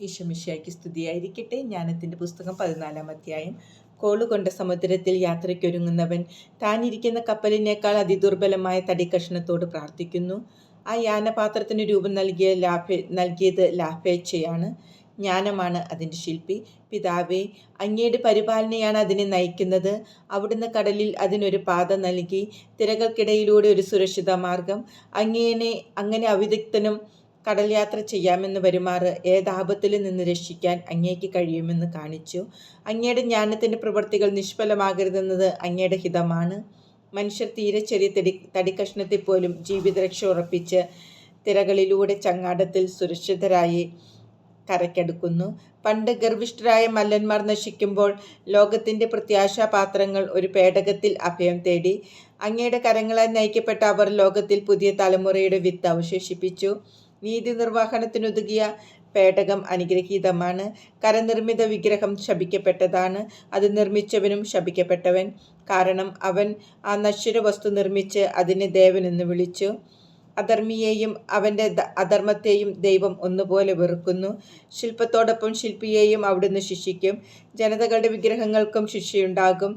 ഈശോമിശിയാക്കി സ്തുതിയായിരിക്കട്ടെ. ജ്ഞാനത്തിന്റെ പുസ്തകം പതിനാലാം അധ്യായം. കോളുകൊണ്ട സമുദ്രത്തിൽ യാത്രയ്ക്കൊരുങ്ങുന്നവൻ താനിരിക്കുന്ന കപ്പലിനേക്കാൾ അതിദുർബലമായ തടിക്കഷ്ണത്തോട് പ്രാർത്ഥിക്കുന്നു. ആ യാനപാത്രത്തിന് രൂപം നൽകിയ ലാഭേ നൽകിയത് ലാഭേച്ഛയാണ്. ജ്ഞാനമാണ് അതിന്റെ ശില്പി. പിതാവേ അങ്ങയുടെ പരിപാലനയാണ് അതിനെ നയിക്കുന്നത്. അവിടുന്ന് കടലിൽ അതിനൊരു പാത നൽകി തിരകൾക്കിടയിലൂടെ ഒരു സുരക്ഷിത മാർഗം. അങ്ങേനെ അങ്ങനെ അവിദഗ്ധനും കടൽ യാത്ര ചെയ്യാമെന്ന് വരുമാറ് ഏതാപത്തിൽ നിന്ന് രക്ഷിക്കാൻ അങ്ങേക്ക് കഴിയുമെന്ന് കാണിച്ചു. അങ്ങയുടെ ജ്ഞാനത്തിന്റെ പ്രവൃത്തികൾ നിഷ്ഫലമാകരുതെന്നത് അങ്ങയുടെ ഹിതമാണ്. മനുഷ്യർ തീരെ ചെറിയ തടി തടിക്കഷ്ണത്തിൽ പോലും ജീവിതരക്ഷ ഉറപ്പിച്ച് തിരകളിലൂടെ ചങ്ങാടത്തിൽ സുരക്ഷിതരായി കരക്കെടുക്കുന്നു പണ്ട് ഗർഭിഷ്ഠരായ മല്ലന്മാർ നശിക്കുമ്പോൾ ലോകത്തിന്റെ പ്രത്യാശാപാത്രങ്ങൾ ഒരു പേടകത്തിൽ അഭയം തേടി. അങ്ങയുടെ കരങ്ങളാൽ നയിക്കപ്പെട്ട അവർ ലോകത്തിൽ പുതിയ തലമുറയുടെ വിത്ത് അവശേഷിപ്പിച്ചു. നീതി നിർവഹണത്തിനൊതുങ്ങിയ പേടകം അനുഗ്രഹീതമാണ്. കരനിർമ്മിത വിഗ്രഹം ശപിക്കപ്പെട്ടതാണ്. അത് നിർമ്മിച്ചവനും ശപിക്കപ്പെട്ടവൻ. കാരണം അവൻ ആ നശ്വര വസ്തു നിർമ്മിച്ച് അതിനെ ദേവനെന്ന് വിളിച്ചു. അധർമ്മിയെയും അവന്റെ അധർമ്മത്തെയും ദൈവം ഒന്നുപോലെ വെറുക്കുന്നു. ശില്പത്തോടൊപ്പം ശില്പിയെയും അവിടുന്ന് ശിക്ഷിക്കും. ജനതകളുടെ വിഗ്രഹങ്ങൾക്കും ശിക്ഷയുണ്ടാകും.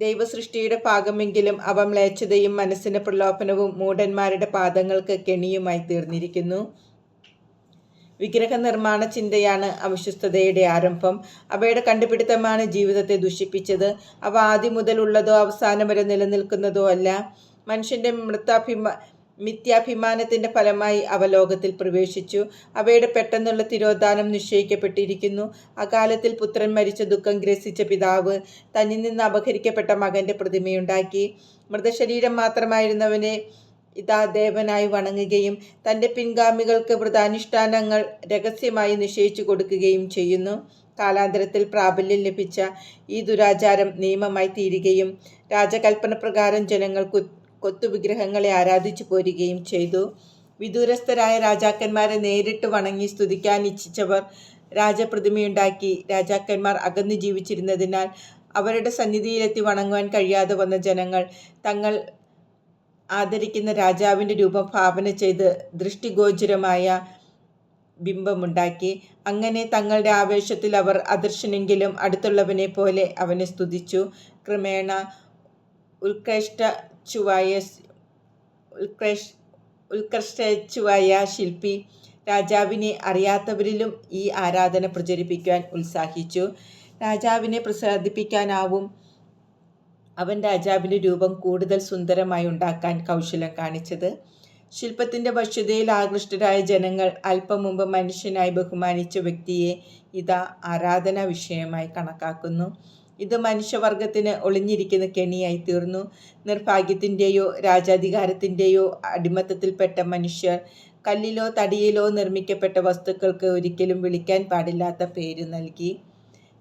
ദൈവസൃഷ്ടിയുടെ ഭാഗമെങ്കിലും അവ മ്ലേച്ഛതയും മനസ്സിന് പ്രലോഭനവും മൂഢന്മാരുടെ പാദങ്ങൾക്ക് കെണിയുമായി തീർന്നിരിക്കുന്നു. വിഗ്രഹ നിർമ്മാണ ചിന്തയാണ് അവിശ്വസ്തതയുടെ ആരംഭം. അവയുടെ കണ്ടുപിടുത്തമാണ് ജീവിതത്തെ ദുഷിപ്പിച്ചത്. അവ ആദ്യം മുതലുള്ളതോ അവസാനം വരെ നിലനിൽക്കുന്നതോ അല്ല. മനുഷ്യന്റെ മൃത്താഭിമ മിഥ്യാഭിമാനത്തിന്റെ ഫലമായി അവ ലോകത്തിൽ പ്രവേശിച്ചു. അവയുടെ പെട്ടെന്നുള്ള തിരോധാനം നിശ്ചയിക്കപ്പെട്ടിരിക്കുന്നു. അകാലത്തിൽ പുത്രൻ മരിച്ച ദുഃഖം ഗ്രസിച്ച പിതാവ് തന്നിൽ നിന്ന് അപഹരിക്കപ്പെട്ട മകന്റെ പ്രതിമയുണ്ടാക്കി. മൃതശരീരം മാത്രമായിരുന്നവനെ ഇതാ ദേവനായി വണങ്ങുകയും തന്റെ പിൻഗാമികൾക്ക് വ്രതാനുഷ്ഠാനങ്ങൾ രഹസ്യമായി നിശ്ചയിച്ചു കൊടുക്കുകയും ചെയ്യുന്നു. കാലാന്തരത്തിൽ പ്രാബല്യം ലഭിച്ച ഈ ദുരാചാരം നിയമമായി തീരുകയും രാജകൽപ്പന പ്രകാരം ജനങ്ങൾക്ക് കൊത്തുവിഗ്രഹങ്ങളെ ആരാധിച്ചു പോരുകയും ചെയ്തു. വിദൂരസ്ഥരായ രാജാക്കന്മാരെ നേരിട്ട് വണങ്ങി സ്തുതിക്കാൻ ഇച്ഛിച്ചവർ രാജപ്രതിമയുണ്ടാക്കി. രാജാക്കന്മാർ അകന്നു ജീവിച്ചിരുന്നതിനാൽ അവരുടെ സന്നിധിയിലെത്തി വണങ്ങുവാൻ കഴിയാതെ വന്ന ജനങ്ങൾ തങ്ങൾ ആദരിക്കുന്ന രാജാവിന്റെ രൂപം ഭാവന ചെയ്ത് ദൃഷ്ടിഗോചരമായ ബിംബമുണ്ടാക്കി. അങ്ങനെ തങ്ങളുടെ ആവേശത്തിൽ അവർ അദർശനെങ്കിലും അടുത്തുള്ളവനെ പോലെ അവനെ സ്തുതിച്ചു. ക്രമേണ ഉത്കൃഷ്ട ചുവായ ഉത്കൃഷ് ഉത്കൃഷ്ടച്ചുവായ ശില്പി രാജാവിനെ അറിയാത്തവരിലും ഈ ആരാധന പ്രചരിപ്പിക്കുവാൻ ഉത്സാഹിച്ചു. രാജാവിനെ പ്രസാദിപ്പിക്കാനാവും. അവൻ രാജാവിന്റെ രൂപം കൂടുതൽ സുന്ദരമായി ഉണ്ടാക്കാൻ കൗശലം കാണിച്ചത്. ശില്പത്തിന്റെ വശ്യതയിൽ ആകൃഷ്ടരായ ജനങ്ങൾ അല്പം മുമ്പ് മനുഷ്യനായി ബഹുമാനിച്ച വ്യക്തിയെ ഇതാ ആരാധനാ വിഷയമായി കണക്കാക്കുന്നു. ഇത് മനുഷ്യവർഗത്തിന് ഒളിഞ്ഞിരിക്കുന്ന കെണിയായി തീർന്നു നിർഭാഗ്യത്തിന്റെയോ രാജാധികാരത്തിന്റെയോ അടിമത്തത്തിൽപ്പെട്ട മനുഷ്യർ കല്ലിലോ തടിയിലോ നിർമ്മിക്കപ്പെട്ട വസ്തുക്കൾക്ക് ഒരിക്കലും വിളിക്കാൻ പാടില്ലാത്ത പേര് നൽകി.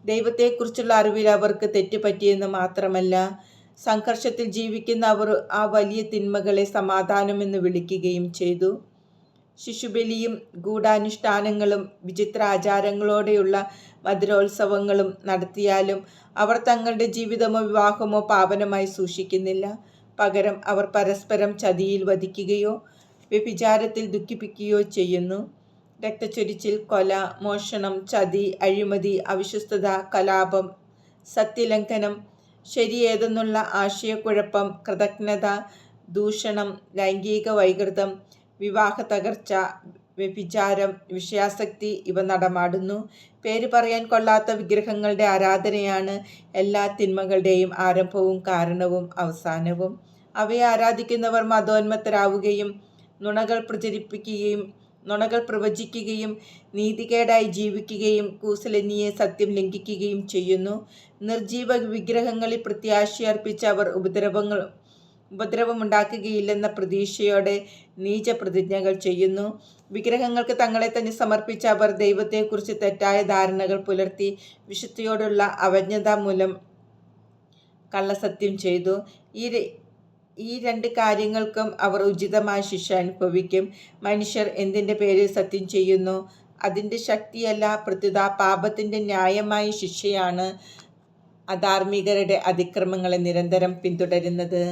ദൈവത്തെക്കുറിച്ചുള്ള അറിവിൽ അവർക്ക് തെറ്റുപറ്റിയെന്ന് മാത്രമല്ല സംഘർഷത്തിൽ ജീവിക്കുന്ന അവർ ആ വലിയ തിന്മകളെ സമാധാനമെന്ന് വിളിക്കുകയും ചെയ്തു. ശിശുബലിയും ഗൂഢാനുഷ്ഠാനങ്ങളും വിചിത്ര ആചാരങ്ങളോടെയുള്ള മധുരോത്സവങ്ങളും നടത്തിയാലും അവർ തങ്ങളുടെ ജീവിതമോ വിവാഹമോ പാവനമായി സൂക്ഷിക്കുന്നില്ല. പകരം അവർ പരസ്പരം ചതിയിൽ വധിക്കുകയോ വ്യഭിചാരത്തിൽ ദുഃഖിപ്പിക്കുകയോ ചെയ്യുന്നു. രക്തച്ചൊരിച്ചിൽ കൊല മോഷണം ചതി അഴിമതി അവിശ്വസ്തത കലാപം സത്യലംഘനം ശരിയേതെന്നുള്ള ആശയക്കുഴപ്പം കൃതജ്ഞത ദൂഷണം ലൈംഗിക വൈകൃതം വിവാഹ തകർച്ച വ്യഭിചാരം വിഷയാസക്തി ഇവ നടമാടുന്നു. പേര് പറയാൻ കൊള്ളാത്ത വിഗ്രഹങ്ങളുടെ ആരാധനയാണ് എല്ലാ തിന്മകളുടെയും ആരംഭവും കാരണവും അവസാനവും. അവയെ ആരാധിക്കുന്നവർ മതോന്മത്തരാവുകയും നുണകൾ പ്രചരിപ്പിക്കുകയും നുണകൾ പ്രവചിക്കുകയും നീതികേടായി ജീവിക്കുകയും കൂസലനിയെ സത്യം ലംഘിക്കുകയും ചെയ്യുന്നു. നിർജീവ വിഗ്രഹങ്ങളിൽ പ്രത്യാശയർപ്പിച്ച അവർ ഉപദ്രവങ്ങൾ ഉപദ്രവമുണ്ടാക്കുകയില്ലെന്ന പ്രതീക്ഷയോടെ നീച പ്രതിജ്ഞകൾ ചെയ്യുന്നു. വിഗ്രഹങ്ങൾക്ക് തങ്ങളെ തന്നെ സമർപ്പിച്ച അവർ ദൈവത്തെക്കുറിച്ച് തെറ്റായ ധാരണകൾ പുലർത്തി വിശുദ്ധിയോടുള്ള അവജ്ഞത മൂലം കള്ളസത്യം ചെയ്തു. ഈ ഈ രണ്ട് കാര്യങ്ങൾക്കും അവർ ഉചിതമായ ശിക്ഷ അനുഭവിക്കും. മനുഷ്യർ എന്തിന്റെ പേരിൽ സത്യം ചെയ്യുന്നു? അതിന്റെ ശക്തിയല്ല പ്രത്യുത പാപത്തിന്റെ ന്യായമായ ശിക്ഷയാണ് അധാർമികരുടെ അതിക്രമങ്ങളെ നിരന്തരം പിന്തുടരുന്നത്.